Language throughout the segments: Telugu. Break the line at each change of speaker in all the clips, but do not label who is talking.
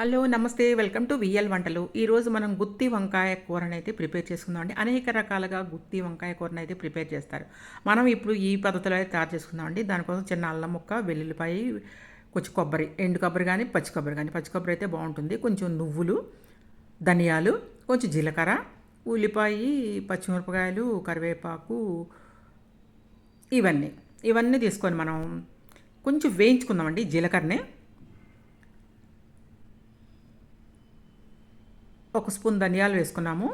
హలో నమస్తే. వెల్కమ్ టు విఎల్ వంటలు. ఈరోజు మనం గుత్తి వంకాయ కూరని అయితే ప్రిపేర్ చేసుకుందాం అండి. అనేక రకాలుగా గుత్తి వంకాయ కూరని అయితే ప్రిపేర్ చేస్తారు. మనం ఇప్పుడు ఈ పద్ధతిలో అయితే తయారు చేసుకుందాం అండి. దానికోసం చిన్న అల్లం ముక్క వెల్లుల్లిపాయ కొంచెం కొబ్బరి ఎండు కొబ్బరి కానీ పచ్చి కొబ్బరి కానీ పచ్చి కొబ్బరి అయితే బాగుంటుంది. కొంచెం నువ్వులు ధనియాలు కొంచెం జీలకర్ర ఉల్లిపాయ పచ్చిమిరపకాయలు కరివేపాకు ఇవన్నీ. ఇవన్నీ తీసుకొని మనం కొంచెం వేయించుకుందామండి జీలకర్రనే. ఒక స్పూన్ ధనియాలు వేసుకున్నాము.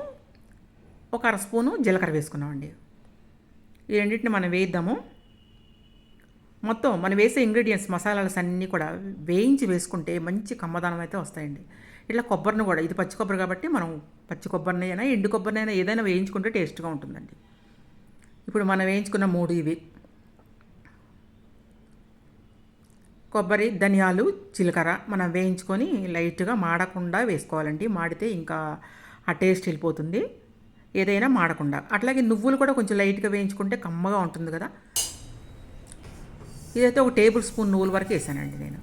ఒక అర స్పూను జీలకర్ర వేసుకున్నామండి. ఈ రెండింటిని మనం వేయిద్దాము. మొత్తం మనం వేసే ఇంగ్రీడియంట్స్ మసాలాస్ అన్నీ కూడా వేయించి వేసుకుంటే మంచి కమ్మదానం అయితే వస్తాయండి. ఇట్లా కొబ్బరిని కూడా ఇది పచ్చి కొబ్బరి కాబట్టి మనం పచ్చి కొబ్బరిని అయినా ఎండు కొబ్బరిని అయినా ఏదైనా వేయించుకుంటే టేస్ట్గా ఉంటుందండి. ఇప్పుడు మనం వేయించుకున్న మూడు ఇవి. కొబ్బరి ధనియాలు జీలకర్ర మనం వేయించుకొని లైట్గా మాడకుండా వేసుకోవాలండి. మాడితే ఇంకా ఆ టేస్ట్ వెళ్ళిపోతుంది. ఏదైనా మాడకుండా. అట్లాగే నువ్వులు కూడా కొంచెం లైట్గా వేయించుకుంటే కమ్మగా ఉంటుంది కదా. ఇదైతే ఒక టేబుల్ స్పూన్ నువ్వుల వరకు వేసానండి నేను.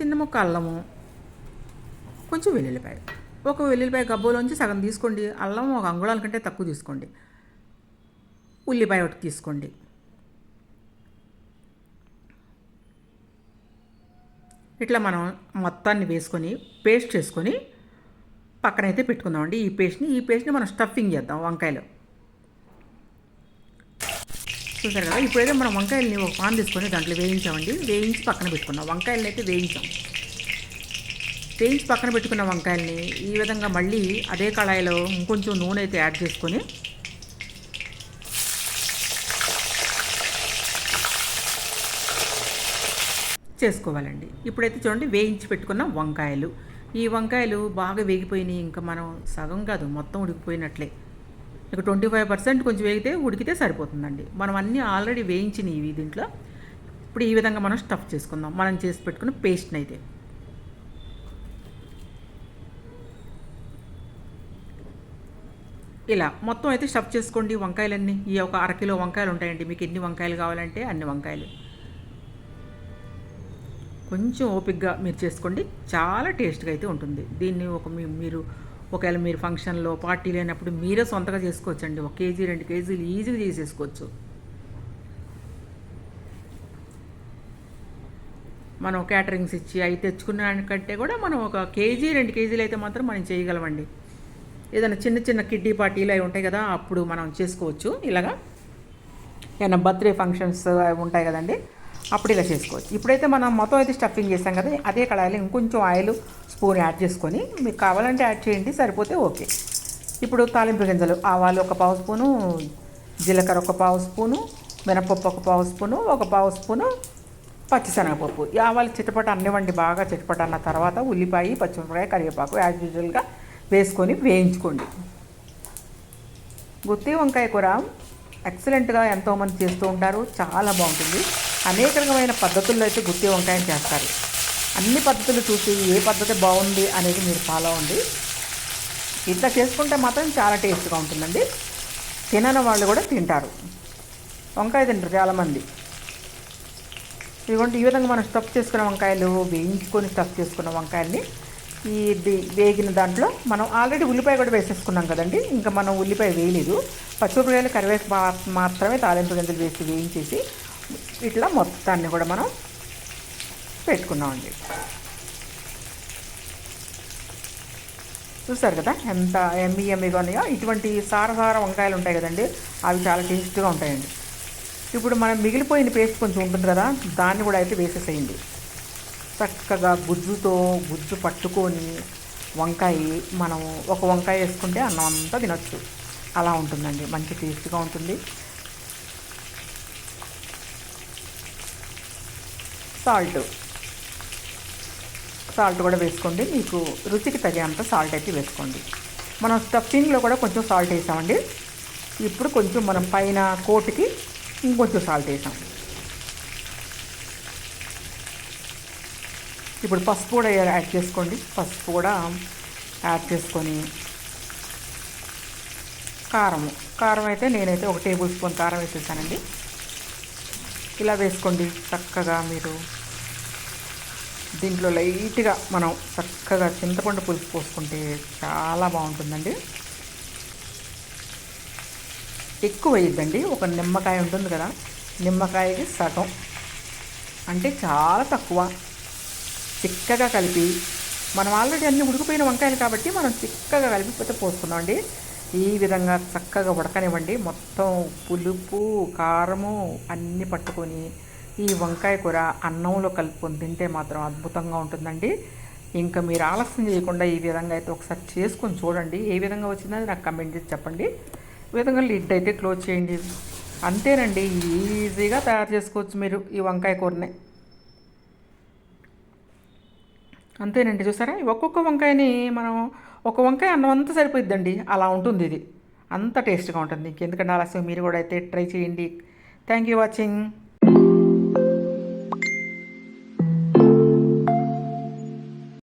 చిన్న ముక్క అల్లము కొంచెం వెల్లుల్లిపాయ. ఒక వెల్లుల్లిపాయ గబ్బోలోంచి సగం తీసుకోండి. అల్లం ఒక అంగుళాల కంటే తక్కువ తీసుకోండి. ఉల్లిపాయ ఒకటి తీసుకోండి. ఇట్లా మనం మొత్తాన్ని వేసుకొని పేస్ట్ చేసుకొని పక్కనైతే పెట్టుకుందామండి. ఈ పేస్ట్ని ఈ పేస్ట్ని మనం స్టఫింగ్ చేద్దాం వంకాయలు. చూసారు కదా ఇప్పుడైతే మనం వంకాయలని ఒక పాన్ తీసుకొని దాంట్లో వేయించామండి. వేయించి పక్కన పెట్టుకున్నాం. వంకాయలని అయితే వేయించాం. వేయించి పక్కన పెట్టుకున్న వంకాయల్ని ఈ విధంగా మళ్ళీ అదే కళాయిలో ఇంకొంచెం నూనె అయితే యాడ్ చేసుకొని చేసుకోవాలండి. ఇప్పుడైతే చూడండి వేయించి పెట్టుకున్న వంకాయలు. ఈ వంకాయలు బాగా వేగిపోయినాయి. ఇంకా మనం సగం కాదు మొత్తం ఉడికిపోయినట్లే. ఇక ట్వంటీ ఫైవ్ పర్సెంట్ కొంచెం వేగితే ఉడికితే సరిపోతుందండి. మనం అన్నీ ఆల్రెడీ వేయించినవి దీంట్లో. ఇప్పుడు ఈ విధంగా మనం స్టఫ్ చేసుకుందాం. మనం చేసి పెట్టుకున్న పేస్ట్ని అయితే. ఇలా మొత్తం అయితే స్టఫ్ చేసుకోండి. వంకాయలన్నీ. ఈ ఒక అరకిలో వంకాయలు ఉంటాయండి. మీకు ఎన్ని వంకాయలు కావాలంటే అన్ని వంకాయలు. కొంచెం ఓపిక్గా మీరు చేసుకోండి. చాలా టేస్ట్గా అయితే ఉంటుంది. దీన్ని ఒక మీరు ఒకవేళ మీరు ఫంక్షన్లో పార్టీ లేనప్పుడు మీరే సొంతగా చేసుకోవచ్చండి. ఒక కేజీ రెండు కేజీలు ఈజీగా చేసేసుకోవచ్చు. మనం క్యాటరింగ్స్ ఇచ్చి అవి తెచ్చుకున్నాకంటే కూడా మనం ఒక కేజీ రెండు కేజీలు అయితే మాత్రం మనం చేయగలమండి. ఏదైనా చిన్న చిన్న కిడ్డీ పార్టీలు అవి ఉంటాయి కదా అప్పుడు మనం చేసుకోవచ్చు. ఇలాగా ఏమైనా బర్త్డే ఫంక్షన్స్ అవి ఉంటాయి కదండి. అప్పుడు ఇలా చేసుకోవచ్చు. ఇప్పుడైతే మనం మొత్తం అయితే స్టఫింగ్ చేస్తాం కదా అదే కడాయిలో ఇంకొంచెం ఆయిల్ స్పూన్ యాడ్ చేసుకొని మీకు కావాలంటే యాడ్ చేయండి సరిపోతే ఓకే. ఇప్పుడు తాలింపు గింజలు ఆవాలు ఒక పావు స్పూను జీలకర్ర ఒక పావు స్పూను మినపప్పు ఒక పావు స్పూను ఒక పావు స్పూను పచ్చిశనగపప్పు. ఆవాలు చిటపట అన్నివ్వండి బాగా చిటపట అన్న తర్వాత ఉల్లిపాయ పచ్చిమిరపకాయ కరివేపాకు యాజ్ యూజువల్గా వేసుకొని వేయించుకోండి. గుత్తి వంకాయ కూర ఎక్సలెంట్గా ఎంతోమంది చేస్తూ ఉంటారు చాలా బాగుంటుంది. అనేక రకమైన పద్ధతుల్లో అయితే గుత్తి వంకాయని చేస్తారు. అన్ని పద్ధతులు చూసి ఏ పద్ధతి బాగుంది అనేది మీరు ఫాలో అవ్వండి. ఇట్లా చేసుకుంటే మాత్రం చాలా టేస్ట్గా ఉంటుందండి. తినని వాళ్ళు కూడా తింటారు. వంకాయ తింటారు చాలామంది. ఇదిగోండి ఈ విధంగా మనం స్టఫ్ చేసుకున్న వంకాయలు వేయించుకొని స్టఫ్ చేసుకున్న వంకాయల్ని ఈ వేగిన దాంట్లో మనం ఆల్రెడీ ఉల్లిపాయ కూడా వేసేసుకున్నాం కదండి. ఇంకా మనం ఉల్లిపాయ వేయలేదు. పచ్చిమిరపకాయలు కరివేపు మాత్రమే తాలింపు గింజలు వేసి వేయించేసి ఇట్లా మొత్తాన్ని కూడా మనం పెట్టుకున్నామండి. చూసారు కదా ఎంత ఎమ్మి ఎమ్మిగా ఉన్నాయో? ఇటువంటి సారసార వంకాయలు ఉంటాయి కదండి అవి చాలా టేస్ట్గా ఉంటాయండి. ఇప్పుడు మనం మిగిలిపోయిన పేస్ట్ కొంచెం ఉంటుంది కదా దాన్ని కూడా అయితే వేసేసేయండి. చక్కగా గుజ్జుతో గుజ్జు పట్టుకొని వంకాయ మనం ఒక వంకాయ వేసుకుంటే అన్నం అంతా తినొచ్చు. అలా ఉంటుందండి మంచి టేస్ట్గా ఉంటుంది. సాల్ట్. సాల్ట్ కూడా వేసుకోండి. మీకు రుచికి తగినంత సాల్ట్ అయితే వేసుకోండి. మనం స్టఫింగ్లో కూడా కొంచెం సాల్ట్ వేసామండి. ఇప్పుడు కొంచెం మనం పైన కోటికి ఇంకొంచెం సాల్ట్ వేసాం. ఇప్పుడు పసుపు కూడా యాడ్ చేసుకోండి. పసుపు కూడా యాడ్ చేసుకొని కారం కారం అయితే నేనైతే ఒక టేబుల్ స్పూన్ కారం వేసేసానండి. ఇలా వేసుకోండి. చక్కగా మీరు దీంట్లో లైట్గా మనం చక్కగా చింతపండు పులుసు పోసుకుంటే చాలా బాగుంటుందండి. ఎక్కువ వేయద్దండి. ఒక నిమ్మకాయ ఉంటుంది కదా నిమ్మకాయకి సగం. అంటే చాలా తక్కువ. చిక్కగా కలిపి మనం ఆల్రెడీ అన్ని ఉడికిపోయిన వంకాయలు కాబట్టి మనం చిక్కగా కలిపిపోతే పోసుకుందామండి ఈ విధంగా చక్కగా ఉడకనివ్వండి. మొత్తం పులుపు కారము అన్నీ పట్టుకొని ఈ వంకాయ కూర అన్నంలో కలుపుకొని తింటే మాత్రం అద్భుతంగా ఉంటుందండి. ఇంకా మీరు ఆలస్యం చేయకుండా ఈ విధంగా అయితే ఒకసారి చేసుకొని చూడండి. ఏ విధంగా వచ్చిందని నాకు కమెంట్ చేసి చెప్పండి. ఈ విధంగా లిడ్ అయితే క్లోజ్ చేయండి. అంతేనండి ఈజీగా తయారు చేసుకోవచ్చు మీరు ఈ వంకాయ కూరని. అంతేనండి చూసారా? ఒక్కొక్క వంకాయని మనం ఒక వంకాయ అన్నం అంతా సరిపోయిద్దండి. అలా ఉంటుంది ఇది. అంత టేస్ట్గా ఉంటుంది. ఇంకెందుకంటే ఆలస్యం? మీరు కూడా అయితే ట్రై చేయండి. Thank you watching